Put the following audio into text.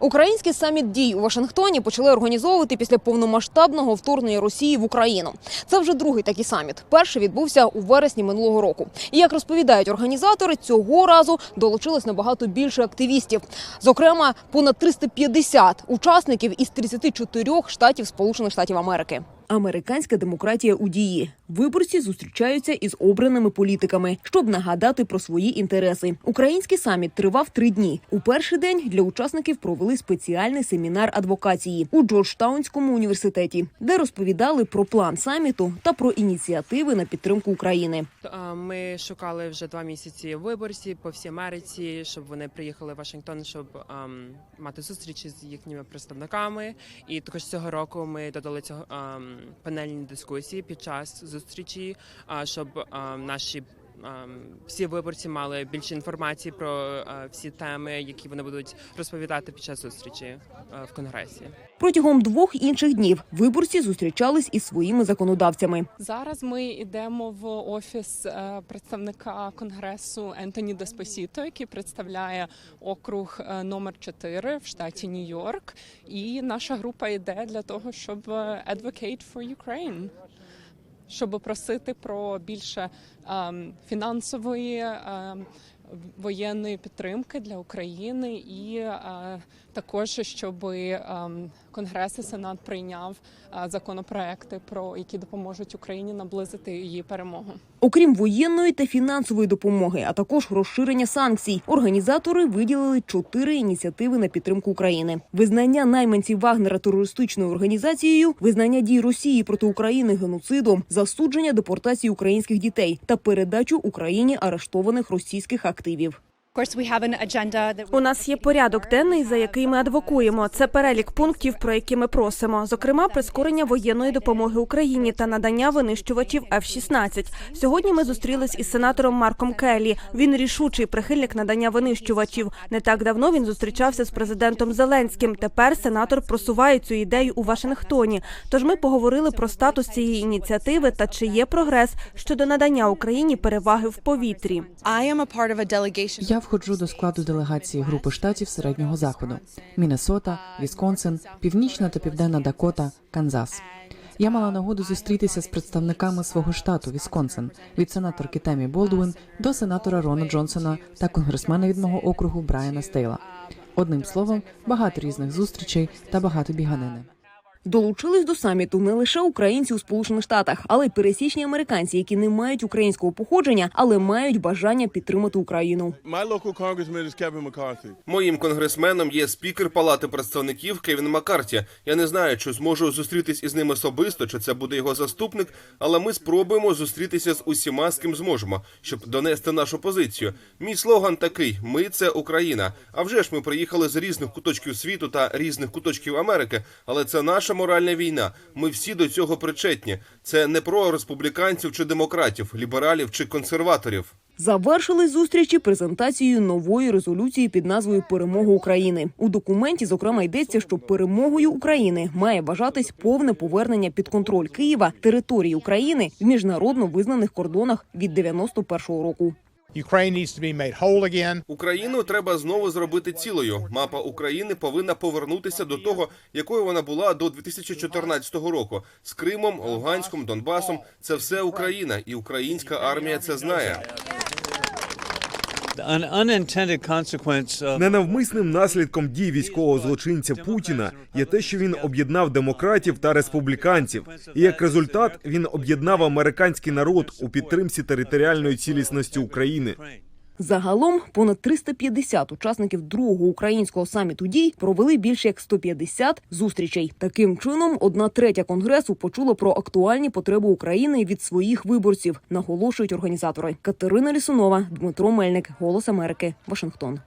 Український саміт дій у Вашингтоні почали організовувати після повномасштабного вторгнення Росії в Україну. Це вже другий такий саміт. Перший відбувся у вересні минулого року. І як розповідають організатори, цього разу долучилось набагато більше активістів. Зокрема, понад 350 учасників із 34 штатів Сполучених Штатів Америки. Американська демократія у дії. Виборці зустрічаються із обраними політиками, щоб нагадати про свої інтереси. Український саміт тривав три дні. У перший день для учасників провели спеціальний семінар адвокації у Джорджтаунському університеті, де розповідали про план саміту та про ініціативи на підтримку України. Е, Ми шукали вже два місяці виборців по всій Америці, щоб вони приїхали в Вашингтон, щоб ем, мати зустрічі з їхніми представниками. І також цього року ми додали цього ем, панельні дискусії під час зустрічі, щоб наші всі виборці мали більше інформації про е, всі теми, які вони будуть розповідати під час зустрічі е, в конгресі. Протягом двох інших днів виборці зустрічались із своїми законодавцями. Зараз ми йдемо в офіс е, представника конгресу Ентоні Деспосіто, який представляє округ номер 4 в штаті Нью-Йорк. І наша група йде для того, щоб advocate for Ukraine, щоб просити про більше ем, фінансової. ем, Воєнної підтримки для України і е, також щоб ем, Конгрес і Сенат прийняв е, законопроекти, про які допоможуть Україні наблизити її перемогу. Окрім воєнної та фінансової допомоги, а також розширення санкцій, організатори виділили чотири ініціативи на підтримку України: визнання найманців Вагнера терористичною організацією, визнання дій Росії проти України геноцидом, засудження депортації українських дітей та передачу Україні арештованих російських активів. Course, we have an agenda that У нас є порядок денний, за який ми адвокуємо. Це перелік пунктів, про які ми просимо. Зокрема, прискорення воєнної допомоги Україні та надання винищувачів F-16. Сьогодні ми зустрілись із сенатором Марком Келлі. Він рішучий прихильник надання винищувачів. Не так давно він зустрічався з президентом Зеленським. Тепер сенатор просуває цю ідею у Вашингтоні. Тож ми поговорили про статус цієї ініціативи та чи є прогрес щодо надання Україні переваги в повітрі. I am a part of a delegation. Я входжу до складу делегації групи штатів середнього заходу: Міннесота, Вісконсин, Північна та Південна Дакота, Канзас. Я мала нагоду зустрітися з представниками свого штату Вісконсин від сенаторки Темі Болдуин до сенатора Рона Джонсона та конгресмена від мого округу Брайана Стейла. Одним словом, багато різних зустрічей та багато біганини. Долучились до саміту не лише українці у Сполучених Штатах, але й пересічні американці, які не мають українського походження, але мають бажання підтримати Україну. Моїм конгресменом є спікер Палати представників Кевін Маккарті. Я не знаю, чи зможу зустрітись із ним особисто, чи це буде його заступник, але ми спробуємо зустрітися з усіма, з ким зможемо, щоб донести нашу позицію. Мій слоган такий: ми це Україна. А вже ж ми приїхали з різних куточків світу та різних куточків Америки, але це наша моральна війна. Ми всі до цього причетні. Це не про республіканців чи демократів, лібералів чи консерваторів. Завершили зустрічі презентацією нової резолюції під назвою Перемога України. У документі зокрема йдеться, що перемогою України має вважатись повне повернення під контроль Києва території України в міжнародно визнаних кордонах від 91-го року. Україну треба знову зробити цілою. Мапа України повинна повернутися до того, якою вона була до 2014 року. З Кримом, Луганськом, Донбасом це все Україна, і українська армія це знає. Ненавмисним наслідком дій військового злочинця Путіна є те, що він об'єднав демократів та республіканців, і як результат він об'єднав американський народ у підтримці територіальної цілісності України. Загалом понад 350 учасників другого українського саміту дій провели більше як 150 зустрічей. Таким чином, одна третя конгресу почула про актуальні потреби України від своїх виборців, наголошують організатори. Катерина Лісунова, Дмитро Мельник, Голос Америки, Вашингтон.